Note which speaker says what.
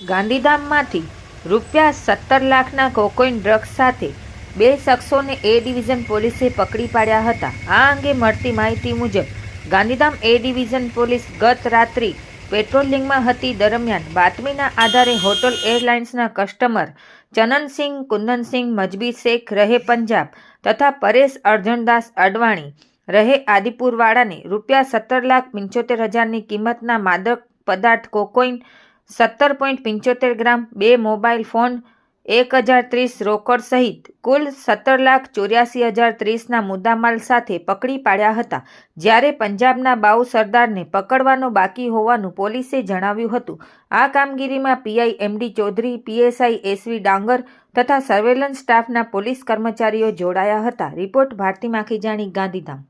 Speaker 1: ગાંધીધામમાંથી રૂપિયા સત્તર લાખના કોકોઈન ડ્રગ્સ સાથે બે શખ્સોને એ ડિવિઝન પોલીસે પકડી પાડ્યા હતા. આ અંગે મળતી માહિતી મુજબ, ગાંધીધામ એ ડિવિઝન પોલીસ ગત રાત્રિ પેટ્રોલિંગમાં હતી. દરમિયાન બાતમીના આધારે હોટલ એરલાઇન્સના કસ્ટમર ચનનસિંહ, કુંદનસિંહ, મજબી શેખ રહે પંજાબ તથા પરેશ અર્જણદાસ અડવાણી રહે આદિપુરવાળાને રૂપિયા સત્તર લાખ પંચોતેર હજારની કિંમતના માદક પદાર્થ કોકોઇન સત્તર પોઈન્ટ પંચોતેર ગ્રામ બે મોબાઈલ ફોન, એક હજાર ત્રીસ રોકડ સહિત કુલ સત્તર લાખ ચોર્યાસી હજાર ત્રીસના મુદ્દામાલ સાથે પકડી પાડ્યા હતા, જ્યારે પંજાબના બાઉ સરદારને પકડવાનો બાકી હોવાનું પોલીસે જણાવ્યું હતું. આ કામગીરીમાં PI MD Chaudhary, PSI SV Dangar તથા સર્વેલન્સ સ્ટાફના પોલીસ કર્મચારીઓ જોડાયા હતા. રિપોર્ટ ભારતી માખીજાણી, ગાંધીધામ.